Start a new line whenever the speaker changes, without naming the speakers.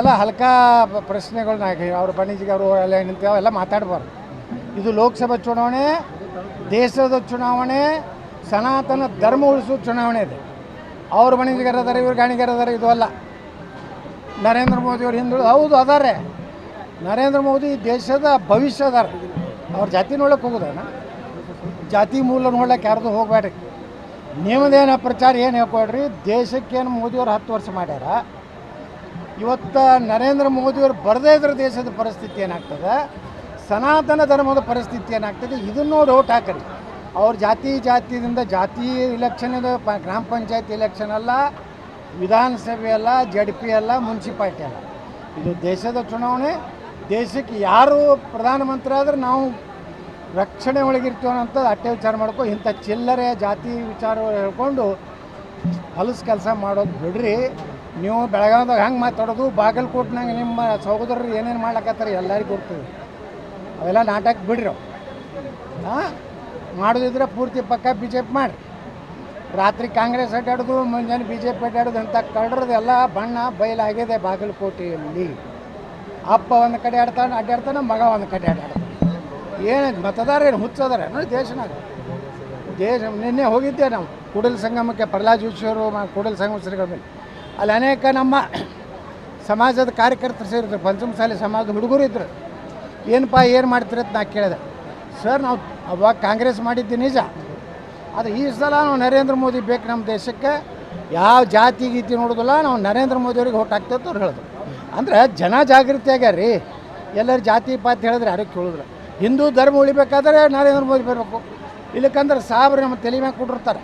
ಎಲ್ಲ ಹಲ್ಕಾ ಪ್ರಶ್ನೆಗಳನ್ನ ಅವ್ರ ಬಣಿಜಿಗೆ ಅವರು ಎಲ್ಲ ನಿಂತು ಅವೆಲ್ಲ ಮಾತಾಡಬಾರ್ದು. ಇದು ಲೋಕಸಭಾ ಚುನಾವಣೆ, ದೇಶದ ಚುನಾವಣೆ, ಸನಾತನ ಧರ್ಮ ಉಳಿಸೋ ಚುನಾವಣೆ ಇದೆ. ಅವ್ರ ಅದಾರ ಇವ್ರ ಗಾಣಿಗಾರದಾರೆ ಇದು ಅಲ್ಲ. ನರೇಂದ್ರ ಮೋದಿ ಅವ್ರು ಹಿಂದುಳಿದು, ಹೌದು ಅದಾರೆ ನರೇಂದ್ರ ಮೋದಿ ದೇಶದ ಭವಿಷ್ಯ ಅದಾರ. ಅವ್ರ ಜಾತಿ ನೋಡಕ್ಕೆ ಹೋಗೋದಣ್ಣ ಜಾತಿ ಮೂಲ ನೋಡ್ಲಿಕ್ಕೆ ಯಾರ್ದು ಹೋಗ್ಬೇಡ್ರಿ ನಿಮ್ಮದೇನ ಪ್ರಚಾರ ಏನು ಹೇಳ್ಕೊಡ್ರಿ ದೇಶಕ್ಕೇನು ಮೋದಿಯವ್ರು ಹತ್ತು ವರ್ಷ ಮಾಡ್ಯಾರ. ಇವತ್ತು ನರೇಂದ್ರ ಮೋದಿಯವರು ಬರದೇ ಇದ್ರ ದೇಶದ ಪರಿಸ್ಥಿತಿ ಏನಾಗ್ತದೆ? ಸನಾತನ ಧರ್ಮದ ಪರಿಸ್ಥಿತಿ ಏನಾಗ್ತದೆ? ಇದನ್ನು ನೋಡಿ ಓಟ್ ಹಾಕರಿ ಅವ್ರ ಜಾತಿ ಜಾತಿಯಿಂದ ಜಾತಿ ಇಲೆಕ್ಷನ್ ಪ ಗ್ರಾಮ ಪಂಚಾಯತ್ ಇಲೆಕ್ಷನ್ ಅಲ್ಲ, ವಿಧಾನಸಭೆ ಅಲ್ಲ ಜಡ್ ಪಿ ಅಲ್ಲ, ಮುನ್ಸಿಪಾಲ್ಟಿ ಅಲ್ಲ. ಇದು ದೇಶದ ಚುನಾವಣೆ. ದೇಶಕ್ಕೆ ಯಾರು ಪ್ರಧಾನಮಂತ್ರಿ ಆದ್ರೆ ನಾವು ರಕ್ಷಣೆ ಒಳಗಿರ್ತೀವಿ ಅಂತ ಅಟ್ಟೆ ವಿಚಾರ ಮಾಡ್ಕೊ, ಇಂಥ ಚಿಲ್ಲರೆ ಜಾತಿ ವಿಚಾರ ಹೇಳ್ಕೊಂಡು ಹೊಲಸು ಕೆಲಸ ಮಾಡೋದು ಬಿಡ್ರಿ. ನೀವು ಬೆಳಗಾವ್ದಾಗ ಹಂಗೆ ಮಾತಾಡೋದು? ಬಾಗಲಕೋಟ್ನಾಗ ನಿಮ್ಮ ಸಹೋದರರು ಏನೇನು ಮಾಡ್ಲಕತ್ತಾರೆ ಎಲ್ಲರಿಗೂ ಗೊತ್ತಿದೆ ಅವೆಲ್ಲ ನಾಟಕ ಬಿಡ್ರಿ ಹಾಂ? ಮಾಡೋದಿದ್ರೆ ಪೂರ್ತಿ ಪಕ್ಕ ಬಿ ಜೆ ಪಿ ಮಾಡಿರಿ. ರಾತ್ರಿ ಕಾಂಗ್ರೆಸ್ ಅಡ್ಡಾಡೋದು, ಮುಂಜಾನೆ ಬಿ ಜೆ ಪಿ ಅಡ್ಡಾಡೋದು ಅಂತ ಕಳ್ಳರದೆಲ್ಲ ಬಣ್ಣ ಬಯಲಾಗಿದೆ ಬಾಗಲಕೋಟೆಯಲ್ಲಿ. ಅಪ್ಪ ಒಂದು ಕಡೆ ಆಡ್ತಾನೆ, ಅಡ್ಡಾಡ್ತಾನೆ, ಮಗ ಒಂದು ಕಡೆ ಅಡ್ಡಾಡ್ತಾನೆ ಏನು ಮತದಾರ ಏನು ಹುಚ್ಚದಾರೆ? ನೋಡಿ ದೇಶನಾಗ? ದೇಶ, ನಿನ್ನೆ ಹೋಗಿದ್ದೆ ನಾವು. ಕೂಡಲ ಸಂಗಮಕ್ಕೆ, ಪ್ರಹ್ಲಾದ್ ಜೋಶಿಯವರು ಕೂಡಲ ಸಂಗಮ ಶ್ರೀಗಳ ಮೇಲೆ ಅಲ್ಲಿ ಅನೇಕ ನಮ್ಮ ಸಮಾಜದ ಕಾರ್ಯಕರ್ತರು ಸೇರಿದ್ರು ಪಂಚಮಸಾಲಿ ಸಮಾಜದ ಹುಡುಗರು ಇದ್ರು. ಏನಪ್ಪ, ಏನು ಮಾಡ್ತೀರ ನಾ ಕೇಳಿದೆ. ಸರ್, ನಾವು ಅವಾಗ ಕಾಂಗ್ರೆಸ್ ಮಾಡಿದ್ದು ನಿಜ. ಆದರೆ ಈ ಸಲ ನಾವು ನರೇಂದ್ರ ಮೋದಿ ಬೇಕು ನಮ್ಮ ದೇಶಕ್ಕೆ. ಯಾವ ಜಾತಿ ಗೀತಿ ನೋಡೋದಿಲ್ಲ, ನಾವು ನರೇಂದ್ರ ಮೋದಿಯವ್ರಿಗೆ ಹೊಟ್ಟು ಹಾಕ್ತೇವೆ ಅವ್ರು ಹೇಳಿದ್ರು. ಅಂದ್ರೆ ಜನ ಜಾಗೃತಿ ಆಗ್ಯಾರ ರೀ ಎಲ್ಲರೂ ಜಾತಿ ಪಾತಿ ಹೇಳಿದ್ರೆ ಯಾರು ಕೇಳಿದ್ರು ಹಿಂದೂ ಧರ್ಮ ಉಳಿಬೇಕಾದ್ರೆ ನರೇಂದ್ರ ಮೋದಿ ಬರಬೇಕು. ಇಲ್ಲಕ್ಕಂದ್ರೆ ಸಾಬ್ರು ನಮ್ಮ ತಲೆ ಮ್ಯಾಗ ಕೊಟ್ಟಿರ್ತಾರೆ